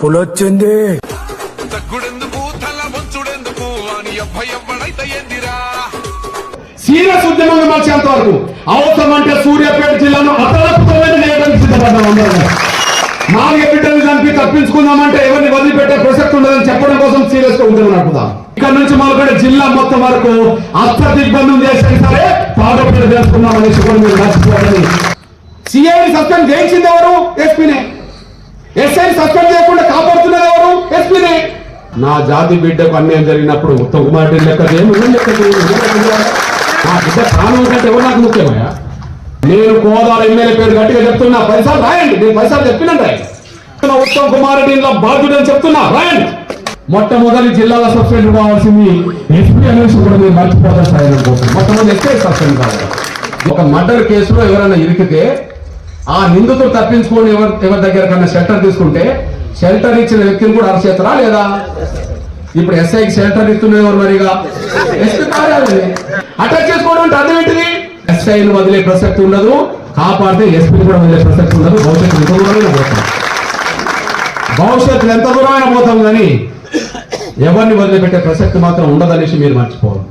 పులొచ్చింది. తగ్గుడెందుకు? తల వంచుడెందుకు? అని ఏందిరా? సీరియస్ ఉద్యమంగా మార్చేంత వరకు అవసరం అంటే సూర్యాపేట జిల్లాను అతలపుతమైన నేయడానికి సిద్ధపడ్డాం అందరం. నాలుగు బిడ్డలు దానికి తప్పించుకుందామంటే ఎవరిని వదిలిపెట్టే ప్రసక్తి ఉండదని చెప్పడం కోసం సీరియస్గా ఉద్యమం నడుపుదాం. ఇక్కడ నుంచి మొదలుపెట్టే జిల్లా మొత్తం వరకు అర్థ దిగ్బంధం చేసినా సరే పాదపీట చేసుకుందాం అనేసి కూడా మీరు సిఐని సస్పెండ్ చేయించింది ఎవరు? ఎస్పీనే ఎస్ఐ సస్పెండ్ చేయకుండా కాపాడుతున్నది ఎవరు ఎస్పీనే నా జాతి బిడ్డకు అన్యాయం జరిగినప్పుడు ఉత్తమ కుమార్ లెక్క నా బిడ్డ ప్రాణం కంటే ఎవరు నాకు ముఖ్యమయ్యా? నేను కోదాల ఎమ్మెల్యే పేరు గట్టిగా చెప్తున్నా పైసలు రాయండి నేను పైసలు చెప్పిన రాయండి ఉత్తమ్ కుమార్ రెడ్డి ఇంట్లో బాధ్యుడని చెప్తున్నా రాయండి. మొట్టమొదటి జిల్లాలో సస్పెండ్ కావాల్సింది ఎస్పీ అనేసి కూడా మీరు మర్చిపోతారు సార్ కోసం మొట్టమొదటి ఎస్పీ సస్పెండ్ కావాలి. ఒక మర్డర్ కేసులో ఎవరైనా ఇరికితే ఆ నిందితుడు తప్పించుకొని ఎవరి ఎవరి దగ్గర కన్నా షెల్టర్ తీసుకుంటే షెల్టర్ ఇచ్చిన వ్యక్తిని కూడా అరెస్ట్ చేస్తారా లేదా? ఇప్పుడు ఎస్ఐకి షెల్టర్ ఇస్తున్నది ఎవరు మరిగా. ఎస్పీ కార్యాలయం అటాక్ చేసుకోవడం అంటే అర్థం ఏంటిది? ఎస్ఐని వదిలే ప్రసక్తి ఉండదు. కాపాడితే ఎస్పీ కూడా వదిలే ప్రసక్తి ఉండదు. భవిష్యత్తు ఎంత దూరమైనా పోతాం. భవిష్యత్తు ఎంత దూరమైనా పోతాం కానీ ఎవరిని వదిలిపెట్టే ప్రసక్తి మాత్రం ఉండదనేసి మీరు మర్చిపోవాలి